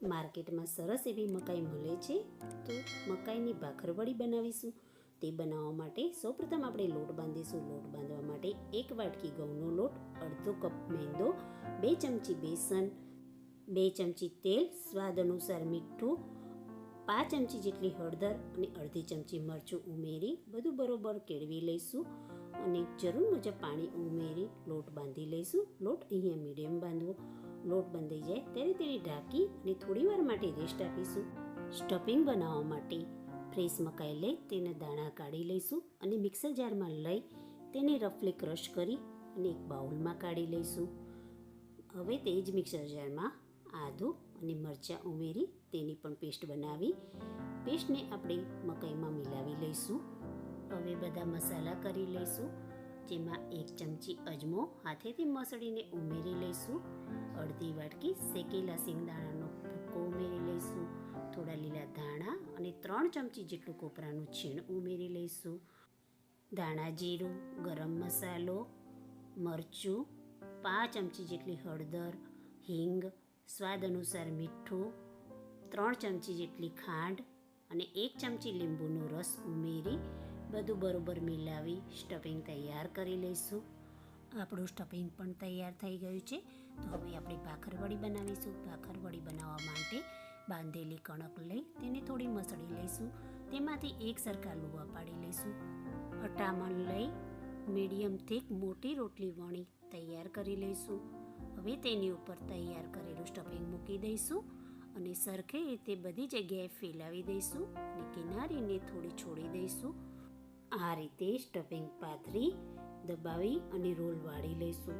માર્કેટમાં સરસ એવી મકાઈ મળે છે, તો મકાઈની ભાખરવડી બનાવીશું. તે બનાવવા માટે સૌપ્રથમ આપણે લોટ બાંધીશું. લોટ બાંધવા માટે એક વાટકી ઘઉંનો લોટ, અડધો કપ મેંદો, બે ચમચી બેસન, બે ચમચી તેલ, સ્વાદ અનુસાર મીઠું, પાંચ ચમચી જેટલી હળદર અને અડધી ચમચી મરચું ઉમેરી બધું બરોબર કેળવી લઈશું અને જરૂર મુજબ પાણી ઉમેરી લોટ બાંધી લઈશું. લોટ અહીંયા મીડિયમ બાંધવો. લોટ બંધાઈ જાય ત્યારે તેને ઢાંકી અને થોડી વાર માટે રેસ્ટ આપીશું. સ્ટફિંગ બનાવવા માટે ફ્રેશ મકાઈ લઈ તેના દાણા કાઢી લઈશું અને મિક્સર જારમાં લઈ તેને રફલી ક્રશ કરી અને એક બાઉલમાં કાઢી લઈશું. હવે તે જ મિક્સર જારમાં આદું અને મરચાં ઉમેરી તેની પણ પેસ્ટ બનાવી પેસ્ટને આપણે મકાઈમાં મિલાવી લઈશું. હવે બધા મસાલા કરી લઈશું, જેમાં એક ચમચી અજમો હાથેથી મસળીને ઉમેરી લઈશું. અડધી વાટકી શેકેલા સિંગદાણાનો ભૂકો ઉમેરી લઈશું. થોડા લીલા ધાણા અને ત્રણ ચમચી જેટલું કોપરાનું છીણ ઉમેરી લઈશું. ધાણા જીરું, ગરમ મસાલો, મરચું, પાંચ ચમચી જેટલી હળદર, હિંગ, સ્વાદ અનુસાર મીઠું, ત્રણ ચમચી જેટલી ખાંડ અને એક ચમચી લીંબુનો રસ ઉમેરી બધું બરોબર મિલાવી સ્ટફિંગ તૈયાર કરી લઈશું. આપણું સ્ટફિંગ પણ તૈયાર થઈ ગયું છે. તો હવે આપણે ભાખરવડી બનાવીશું. ભાખરવડી બનાવવા માટે બાંધેલી કણક લઈ તેને થોડી મસળી લઈશું. તેમાંથી એક સરખા લુવા પાડી લઈશું. અટામણ લઈ મીડિયમ થીક મોટી રોટલી વણી તૈયાર કરી લઈશું. હવે તેની ઉપર તૈયાર કરેલું સ્ટફિંગ મૂકી દઈશું અને સરખી રીતે બધી જગ્યાએ ફેલાવી દઈશું અને કિનારીને થોડી છોડી દઈશું. આ રીતે સ્ટફિંગ પાથરી દબાવી અને રોલ વાળી લઈશું.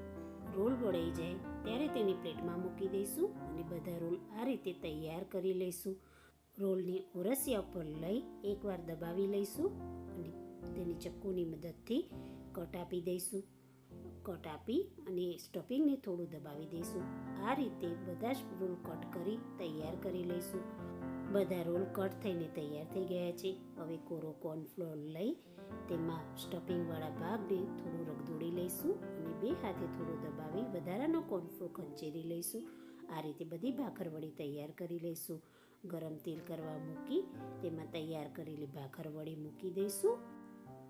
રોલ વળાઈ જાય ત્યારે તેને પ્લેટમાં મૂકી દઈશું અને બધા રોલ આ રીતે તૈયાર કરી લઈશું. રોલને ઓરસિયા ઉપર લઈ એકવાર દબાવી લઈશું અને તેની ચક્કુની મદદથી કટ આપી દઈશું. કટ આપી અને સ્ટફિંગને થોડું દબાવી દઈશું. આ રીતે બધા જ રોલ કટ કરી તૈયાર કરી લઈશું. બધા રોલ કટ થઈને તૈયાર થઈ ગયા છે. હવે કોરો કોર્નફ્લોર લઈ તેમાં સ્ટફિંગવાળા ભાગને થોડું રગદોડી લઈશું અને બે હાથે થોડું દબાવી વધારાનો કોર્નફ્લોર ખંચેરી લઈશું. આ રીતે બધી ભાખરવડી તૈયાર કરી લઈશું. ગરમ તેલ કરવા મૂકી તેમાં તૈયાર કરેલી ભાખરવડી મૂકી દઈશું.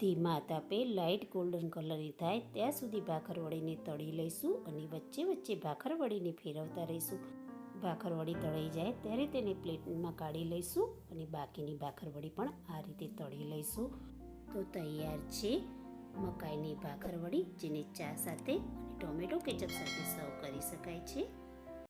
ધીમા તાપે લાઇટ ગોલ્ડન કલરની થાય ત્યાં સુધી ભાખરવડીને તળી લઈશું અને વચ્ચે વચ્ચે ભાખરવડીને ફેરવતા રહીશું. ભાખરવડી તળાઈ જાય ત્યારે તેને પ્લેટમાં કાઢી લઈશું અને બાકીની ભાખરવડી પણ આ રીતે તળી લઈશું. તો તૈયાર છે મકાઈની ભાખરવડી, જેને ચા સાથે અને ટોમેટો કેચપ સાથે સર્વ કરી શકાય છે.